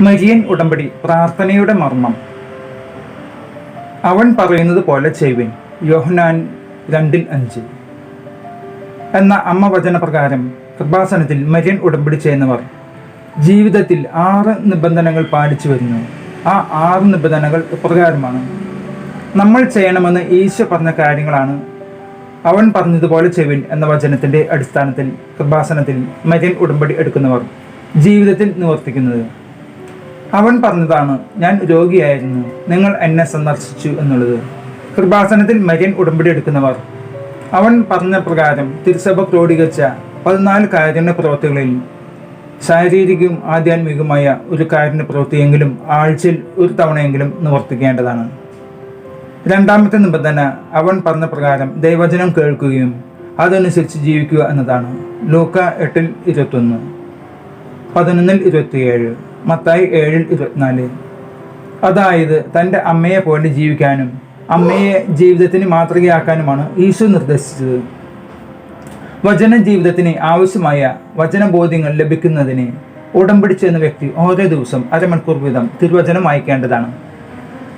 Marian ഉടമ്പടി പ്രാർത്ഥനയുടെ മർമ്മം. അവൻ പറയുന്നത് പോലെ ചെയ്യുവിൻ. യോഹനാൻ രണ്ടിൽ അഞ്ച്. എന്ന അമ്മ വചനപ്രകാരം കൃപാസനത്തിൽ മരിയൻ ഉടമ്പടി ചെയ്യുന്നവർ ജീവിതത്തിൽ ആറ് നിബന്ധനകൾ പാലിച്ചു വരുന്നു. ആ ആറ് നിബന്ധനകൾ ഇപ്രകാരമാണ് നമ്മൾ ചെയ്യണമെന്ന് ഈശോ പറഞ്ഞ കാര്യങ്ങളാണ് അവൻ പറഞ്ഞതുപോലെ ചെവിൻ എന്ന വചനത്തിന്റെ അടിസ്ഥാനത്തിൽ കൃപാസനത്തിൽ മരിയൻ ഉടമ്പടി എടുക്കുന്നവർ ജീവിതത്തിൽ നിവർത്തിക്കുന്നത്. അവൻ പറഞ്ഞതാണ് ഞാൻ രോഗിയായിരുന്നു. നിങ്ങൾ എന്നെ സന്ദർശിച്ചു എന്നുള്ളത്. കൃപാസനത്തിൽ മരിയൻ ഉടമ്പടി എടുക്കുന്നവർ. അവൻ പറഞ്ഞ പ്രകാരം തിരുസഭ ക്രോഡീകരിച്ച പതിനാല് കാരുണ്യ പ്രവൃത്തികളിൽ ശാരീരികവും ആധ്യാത്മികവുമായ ഒരു കാരുണ്യ പ്രവൃത്തിയെങ്കിലും ആഴ്ചയിൽ ഒരു തവണയെങ്കിലും നിവർത്തിക്കേണ്ടതാണ്. രണ്ടാമത്തെ നിബന്ധന അവൻ പറഞ്ഞ പ്രകാരം ദൈവചനം കേൾക്കുകയും അതനുസരിച്ച് ജീവിക്കുക എന്നതാണ്. ലൂക്ക എട്ടിൽ ഇരുപത്തൊന്ന് പതിനൊന്നിൽ ഇരുപത്തിയേഴ്. മത്തായി ഏഴിൽ ഇരുപത്തിനാല്. അതായത് തന്റെ അമ്മയെ പോലെ ജീവിക്കാനും അമ്മയെ ജീവിതത്തിന് മാതൃകയാക്കാനുമാണ് ഈശോ നിർദ്ദേശിച്ചത്. വചന ജീവിതത്തിന് ആവശ്യമായ വചനബോധ്യങ്ങൾ ലഭിക്കുന്നതിന് ഉടമ്പടി വ്യക്തി ഓരോ ദിവസം അരമണിക്കൂർ വീതം തിരുവചനം വായിക്കേണ്ടതാണ്.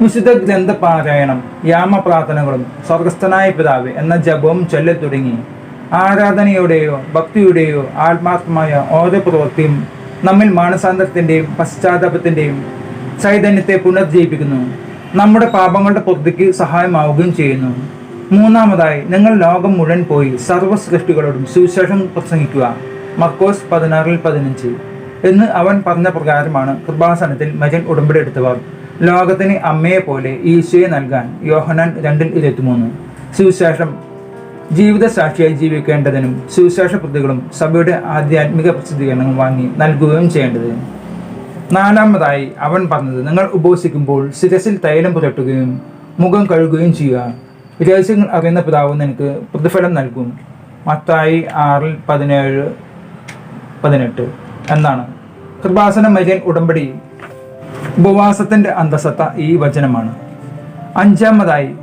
വിശുദ്ധ ഗ്രന്ഥപാരായണം യാമപ്രാർത്ഥനകളും സ്വർഗസ്ഥനായ പിതാവ് എന്ന ജപവും ചൊല്ലത്തുടങ്ങി ആരാധനയുടെയോ ഭക്തിയുടെയോ ആത്മാർത്ഥമായ ഓരോ പ്രവൃത്തിയും നമ്മിൽ മാനസാന്തരത്തിന്റെയും പശ്ചാത്താപത്തിന്റെയും ചൈതന്യത്തെ പുനർജീവിപ്പിക്കുന്നു നമ്മുടെ പാപങ്ങളുടെ പൊതുക്ക് സഹായമാവുകയും ചെയ്യുന്നു. മൂന്നാമതായി നിങ്ങൾ ലോകം മുഴുവൻ പോയി സർവ സൃഷ്ടികളോടും സുവിശേഷം പ്രസംഗിക്കുക. മർക്കോസ് പതിനാറിൽ പതിനഞ്ച്. എന്ന് അവൻ പറഞ്ഞ പ്രകാരമാണ് കൃപാസനത്തിൽ മജൻ ഉടമ്പടി എടുത്തവർ ലോകത്തിന് അമ്മയെ പോലെ ഈശോയെ നൽകാൻ യോഹനാൻ രണ്ടിൽ ഇരുപത്തിമൂന്ന്. സുവിശേഷം ജീവിത സാക്ഷിയായി ജീവിക്കേണ്ടതിനും സുവിശേഷ പ്രതികളും സഭയുടെ ആധ്യാത്മിക പ്രസിദ്ധീകരണങ്ങൾ വാങ്ങി നൽകുകയും ചെയ്യേണ്ടത്. നാലാമതായി അവൻ പറഞ്ഞത് നിങ്ങൾ ഉപവസിക്കുമ്പോൾ ശിരസിൽ തൈലം പുരട്ടുകയും മുഖം കഴുകുകയും ചെയ്യുക. രഹസ്യങ്ങൾ അറിയുന്ന പിതാവ് നിനക്ക് പ്രതിഫലം നൽകും. മത്തായി ആറിൽ പതിനേഴ് പതിനെട്ട്. എന്നാണ്. കൃപാസന മര്യൻ ഉടമ്പടി ഉപവാസത്തിന്റെ അന്തസത്ത ഈ വചനമാണ്. അഞ്ചാമതായി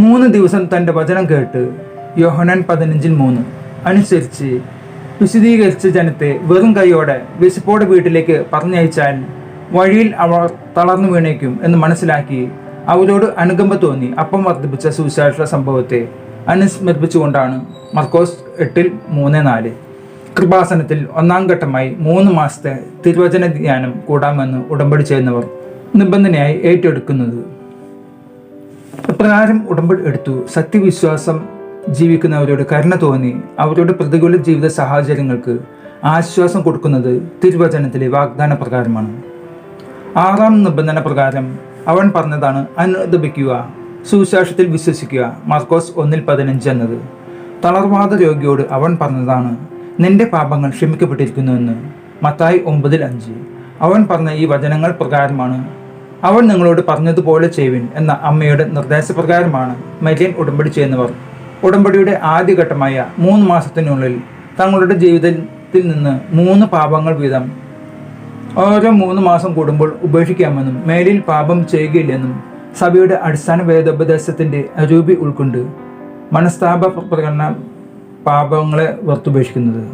മൂന്ന് ദിവസം തന്റെ വചനം കേട്ട് യോഹനാൻ പതിനഞ്ചിൽ മൂന്ന്. അനുസരിച്ച് വിശദീകരിച്ച ജനത്തെ വെറും കൈയോടെ വിശപ്പോടെ വീട്ടിലേക്ക് പറഞ്ഞയച്ചാൽ വഴിയിൽ അവർ തളർന്നു വീണേക്കും എന്ന് മനസ്സിലാക്കി അവരോട് അനുകമ്പ തോന്നി. അപ്പം വർദ്ധിപ്പിച്ച സുവിശേഷ സംഭവത്തെ അനുസ്മരിപ്പിച്ചുകൊണ്ടാണ് മർക്കോസ് എട്ടിൽ മൂന്ന് നാല്. കൃപാസനത്തിൽ ഒന്നാം ഘട്ടമായി മൂന്ന് മാസത്തെ തിരുവചന ധ്യാനം കൂടാമെന്ന് ഉടമ്പടി ചെയ്യുന്നവർ നിബന്ധനയായി ഏറ്റെടുക്കുന്നത്. ഇപ്രകാരം ഉടമ്പടി എടുത്തു. സത്യവിശ്വാസം ജീവിക്കുന്നവരോട് കരുണ തോന്നി അവരുടെ പ്രതികൂല ജീവിത സാഹചര്യങ്ങൾക്ക് ആശ്വാസം കൊടുക്കുന്നത് തിരുവചനത്തിലെ വാഗ്ദാന പ്രകാരമാണ്. ആറാം നിബന്ധന പ്രകാരം അവൻ പറഞ്ഞതാണ് അനുദപിക്കുക സുവിശേഷത്തിൽ വിശ്വസിക്കുക. മാർക്കോസ് ഒന്നിൽ പതിനഞ്ച് എന്നത്. തളർവാദ രോഗിയോട് അവൻ പറഞ്ഞതാണ് നിന്റെ പാപങ്ങൾ ക്ഷമിക്കപ്പെട്ടിരിക്കുന്നുവെന്ന് മത്തായി ഒമ്പതിൽ അഞ്ച്. അവൻ പറഞ്ഞ ഈ വചനങ്ങൾ പ്രകാരമാണ് അവൻ നിങ്ങളോട് പറഞ്ഞതുപോലെ ചെയ്യുവിൻ എന്ന അമ്മയുടെ നിർദ്ദേശപ്രകാരമാണ് മരിയൻ ഉടമ്പടി ചെയ്യുന്നവർ ഉടമ്പടിയുടെ ആദ്യഘട്ടമായ മൂന്ന് മാസത്തിനുള്ളിൽ തങ്ങളുടെ ജീവിതത്തിൽ നിന്ന് മൂന്ന് പാപങ്ങൾ വീതം ഓരോ മൂന്ന് മാസം കൂടുമ്പോൾ ഉപേക്ഷിക്കാമെന്നും മേലിൽ പാപം ചെയ്യുകയില്ലെന്നും സഭയുടെ അടിസ്ഥാന വേദോപദേശത്തിന്റെ അരൂപി ഉൾക്കൊണ്ട് മനസ്താപ പ്രകടന പാപങ്ങളെ വർത്തുപേക്ഷിക്കുന്നത്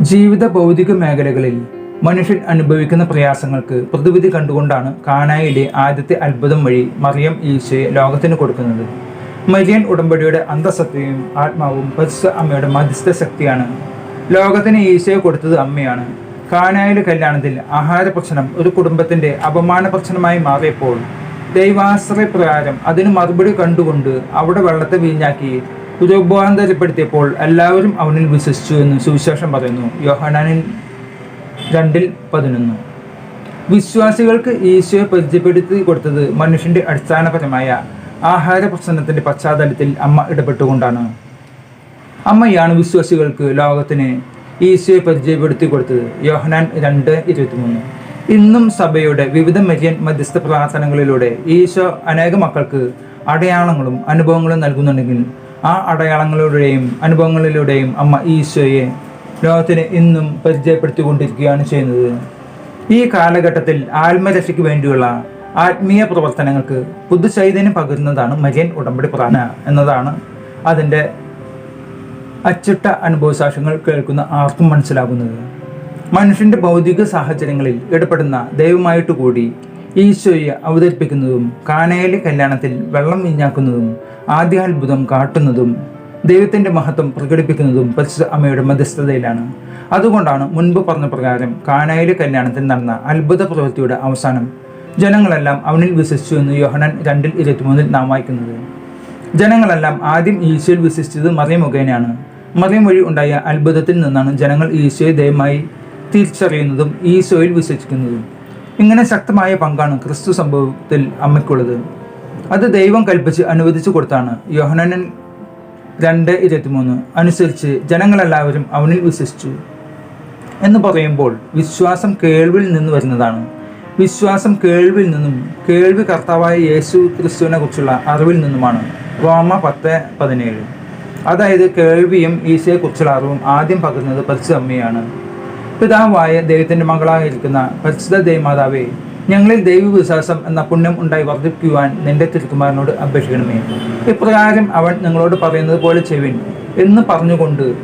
ജീവിത ഭൗതിക മേഖലകളിൽ മനുഷ്യൻ അനുഭവിക്കുന്ന പ്രയാസങ്ങൾക്ക് പ്രതിവിധി കണ്ടുകൊണ്ടാണ് കാനായിലെ ആദ്യത്തെ അത്ഭുതം വഴി മറിയം ഈശോയെ ലോകത്തിന് കൊടുക്കുന്നത്. മരിയൻ ഉടമ്പടിയുടെ അന്തസത്തയും ആത്മാവും പരിശുദ്ധ അമ്മയുടെ മധ്യസ്ഥ ശക്തിയാണ്. ലോകത്തിന് ഈശോയെ കൊടുത്തത് അമ്മയാണ്. കാനായിലെ കല്യാണത്തിൽ ആഹാര പ്രശ്നം ഒരു കുടുംബത്തിന്റെ അപമാന ഭക്ഷണമായി മാറിയപ്പോൾ ദൈവാശ്രയ പ്രകാരം അതിന് മറുപടി കണ്ടുകൊണ്ട് അവിടെ വെള്ളത്തെ വീഞ്ഞാക്കി രൂപാന്തരപ്പെടുത്തിയപ്പോൾ എല്ലാവരും അവനിൽ വിശ്വസിച്ചു എന്ന് സുവിശേഷം പറയുന്നു. യോഹനാനിൽ രണ്ടിൽ പതിനൊന്ന്. വിശ്വാസികൾക്ക് ഈശോയെ പരിചയപ്പെടുത്തി കൊടുത്തത് മനുഷ്യന്റെ അടിസ്ഥാനപരമായ ആഹാര പ്രശ്നത്തിന്റെ പശ്ചാത്തലത്തിൽ അമ്മ ഇടപെട്ടുകൊണ്ടാണ്. അമ്മയാണ് വിശ്വാസികൾക്ക് ലോകത്തിന് ഈശോയെ പരിചയപ്പെടുത്തി കൊടുത്തത് യോഹനാൻ രണ്ട് ഇരുപത്തിമൂന്ന്. ഇന്നും സഭയുടെ വിവിധ മര്യൻ മധ്യസ്ഥ പ്രാർത്ഥനകളിലൂടെ ഈശോ അനേക മക്കൾക്ക് അടയാളങ്ങളും അനുഭവങ്ങളും നൽകുന്നുണ്ടെങ്കിൽ ആ അടയാളങ്ങളിലൂടെയും അനുഭവങ്ങളിലൂടെയും അമ്മ ഈശോയെ ലോകത്തിന് ഇന്നും പരിചയപ്പെടുത്തിക്കൊണ്ടിരിക്കുകയാണ് ചെയ്യുന്നത്. ഈ കാലഘട്ടത്തിൽ ആത്മരക്ഷയ്ക്ക് വേണ്ടിയുള്ള ആത്മീയ പ്രവർത്തനങ്ങൾക്ക് പുതുചൈതന്യം പകരുന്നതാണ് മരിയൻ ഉടമ്പടി പ്രാണ എന്നതാണ് അതിന്റെ അച്ചിട്ട അനുഭവസാക്ഷ്യങ്ങൾ കേൾക്കുന്ന ആർക്കും മനസ്സിലാകുന്നത്. മനുഷ്യന്റെ ഭൗതിക സാഹചര്യങ്ങളിൽ ഇടപെടുന്ന ദൈവമായിട്ട് കൂടി ഈശോയെ അവതരിപ്പിക്കുന്നതും കാനയിലെ കല്യാണത്തിൽ വെള്ളം വിഞ്ഞാക്കുന്നതും ആദ്യ അത്ഭുതം കാട്ടുന്നതും ദൈവത്തിന്റെ മഹത്വം പ്രകടിപ്പിക്കുന്നതും പരിശുദ്ധ അമ്മയുടെ മധ്യസ്ഥതയിലാണ്. അതുകൊണ്ടാണ് മുൻപ് പറഞ്ഞ പ്രകാരം കാനായിലെ കല്യാണത്തിൽ നടന്ന അത്ഭുത പ്രവൃത്തിയുടെ അവസാനം ജനങ്ങളെല്ലാം അവനിൽ വിശ്വസിച്ചു എന്ന് യോഹനൻ രണ്ടിൽ ഇരുപത്തിമൂന്നിൽ നാം വായിക്കുന്നത്. ജനങ്ങളെല്ലാം ആദ്യം ഈശോയിൽ വിശ്വസിച്ചത് മറിയം മുഖേനയാണ്. മറിയം വഴി ഉണ്ടായ അത്ഭുതത്തിൽ നിന്നാണ് ജനങ്ങൾ ഈശോയെ ദയമായി തിരിച്ചറിയുന്നതും ഈശോയിൽ വിശ്വസിക്കുന്നതും. ഇങ്ങനെ ശക്തമായ പങ്കാണ് ക്രിസ്തു സംഭവത്തിൽ അമ്മയ്ക്കുള്ളത്. അത് ദൈവം കൽപ്പിച്ച് അനുവദിച്ചു കൊടുത്താണ്. യോഹനൻ രണ്ട് ഇരുപത്തിമൂന്ന്. അനുസരിച്ച് ജനങ്ങളെല്ലാവരും അവനിൽ വിശ്വസിച്ചു. എന്ന് പറയുമ്പോൾ വിശ്വാസം കേൾവിൽ നിന്ന് വരുന്നതാണ്. വിശ്വാസം കേൾവിൽ നിന്നും കേൾവി കർത്താവായ യേശു ക്രിസ്തുവിനെ കുറിച്ചുള്ള അറിവിൽ നിന്നുമാണ്. റോമ പത്ത് പതിനേഴ്. അതായത് കേൾവിയും ഈശോയെക്കുറിച്ചുള്ള അറിവും ആദ്യം പകരുന്നത് പരിശുദ്ധ അമ്മയാണ്. പിതാവായ ദൈവത്തിന്റെ മകളായിരിക്കുന്ന പരിശുദ്ധ ദൈവമാതാവേ ഞങ്ങളിൽ ദൈവവിശ്വാസം എന്ന പുണ്യം ഉണ്ടായി വർദ്ധിപ്പിക്കുവാൻ നിന്റെ തിരുക്കുമാരനോട് അപേക്ഷിക്കണമേ. ഇപ്രകാരം അവൻ നിങ്ങളോട് പറയുന്നത് പോലെ ചെവിൻ എന്ന് പറഞ്ഞുകൊണ്ട്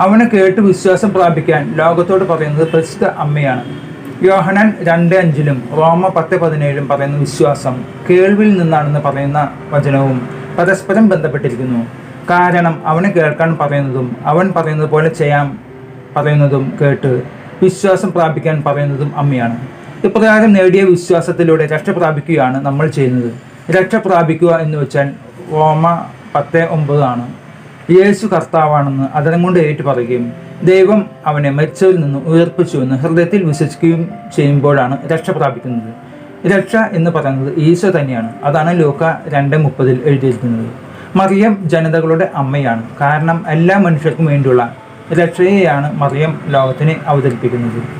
അവനെ കേട്ട് വിശ്വാസം പ്രാപിക്കാൻ ലോകത്തോട് പറയുന്നത് പ്രസിദ്ധ അമ്മയാണ്. യോഹനൻ രണ്ട് അഞ്ചിലും റോമ പത്ത് പതിനേഴും പറയുന്ന വിശ്വാസം കേൾവിൽ നിന്നാണെന്ന് പറയുന്ന വചനവും പരസ്പരം ബന്ധപ്പെട്ടിരിക്കുന്നു. കാരണം അവന് കേൾക്കാൻ പറയുന്നതും അവൻ പറയുന്നത് പോലെ ചെയ്യാൻ പറയുന്നതും കേട്ട് വിശ്വാസം പ്രാപിക്കാൻ പറയുന്നതും അമ്മയാണ്. ഇപ്രകാരം നേടിയ വിശ്വാസത്തിലൂടെ രക്ഷ പ്രാപിക്കുകയാണ് നമ്മൾ ചെയ്യുന്നത്. രക്ഷ പ്രാപിക്കുക എന്ന് വെച്ചാൽ റോമ പത്ത് ഒമ്പതാണ് യേശു കർത്താവാണെന്ന് അതിനും കൊണ്ട് ഏറ്റു പറയുകയും ദൈവം അവനെ മരിച്ചവരിൽ നിന്ന് ഉയർപ്പിച്ചുവെന്ന് ഹൃദയത്തിൽ വിശ്വസിക്കുകയും ചെയ്യുമ്പോഴാണ് രക്ഷ പ്രാപിക്കുന്നത്. രക്ഷ എന്ന് പറയുന്നത് ഈശോ തന്നെയാണ്. അതാണ് ലോക രണ്ട് മുപ്പതിൽ എഴുതിയിരിക്കുന്നത്. മറിയം ജനതകളുടെ അമ്മയാണ്. കാരണം എല്ലാ മനുഷ്യർക്കും വേണ്ടിയുള്ള രക്ഷയെയാണ് മറിയം ലോകത്തിനെ അവതരിപ്പിക്കുന്നത്.